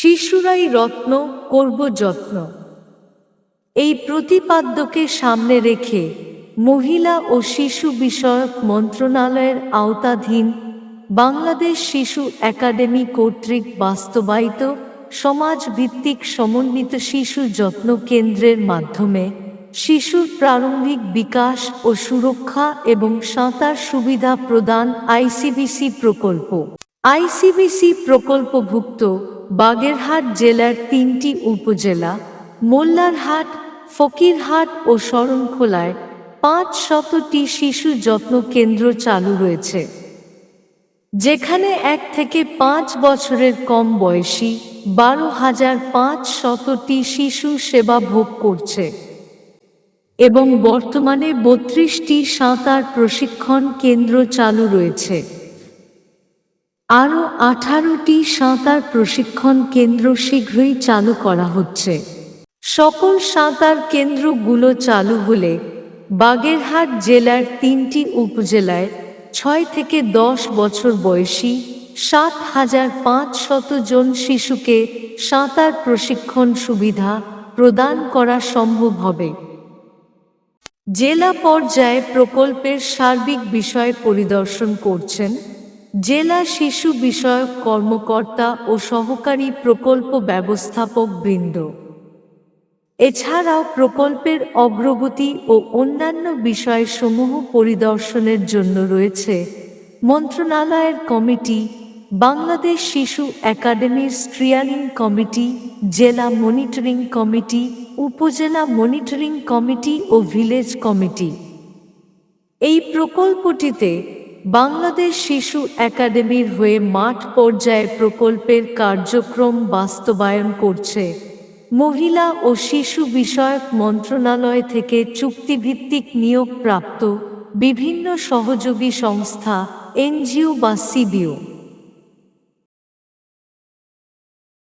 শিশুরাই রত্ন করব যত্ন। এই প্রতিপাদ্যকে সামনে রেখে মহিলা ও শিশু বিষয়ক মন্ত্রণালয়ের আওতাধীন বাংলাদেশ শিশু একাডেমি কর্তৃক বাস্তবায়িত সমাজভিত্তিক সমন্বিত শিশু যত্ন কেন্দ্রের মাধ্যমে শিশুর প্রারম্ভিক বিকাশ ও সুরক্ষা এবং সাঁতার সুবিধা প্রদান আইসিবিসি প্রকল্প। আইসিবিসি প্রকল্পভুক্ত বাগেরহাট জেলার তিনটি উপজেলা, মোল্লারহাট, ফকিরহাট ও শরণখোলায় পাঁচ শতটি শিশু যত্ন কেন্দ্র চালু রয়েছে। যেখানে এক থেকে পাঁচ বছরের কম বয়সী বারো হাজার পাঁচ শতটি শিশু সেবা ভোগ করছে এবং বর্তমানে বত্রিশটি সাঁতার প্রশিক্ষণ কেন্দ্র চালু রয়েছে। আরও আঠারোটি সাঁতার প্রশিক্ষণ কেন্দ্র শীঘ্রই চালু করা হচ্ছে। সকল সাঁতার কেন্দ্রগুলো চালু হলে বাগেরহাট জেলার তিনটি উপজেলায় ছয় থেকে দশ বছর বয়সী সাত হাজার পাঁচশত জন শিশুকে সাঁতার প্রশিক্ষণ সুবিধা প্রদান করা সম্ভব হবে। জেলা পর্যায়ে প্রকল্পের সার্বিক বিষয় পরিদর্শন করছেন জেলা শিশু বিষয়ক কর্মকর্তা ও সহকারী প্রকল্প ব্যবস্থাপক বৃন্দ। এছাড়াও প্রকল্পের অগ্রগতি ও অন্যান্য বিষয়সমূহ পরিদর্শনের জন্য রয়েছে মন্ত্রণালয়ের কমিটি, বাংলাদেশ শিশু একাডেমির স্ট্রিয়ারিং কমিটি, জেলা মনিটরিং কমিটি, উপজেলা মনিটরিং কমিটি ও ভিলেজ কমিটি। এই প্রকল্পটিতে বাংলাদেশ শিশু একাডেমির হয়ে মাঠ পর্যায়ে প্রকল্পের কার্যক্রম বাস্তবায়ন করছে। মহিলা ও শিশু বিষয়ক মন্ত্রণালয় থেকে চুক্তিভিত্তিক নিয়োগপ্রাপ্ত বিভিন্ন সহযোগী সংস্থা, এনজিও বা সিবিও।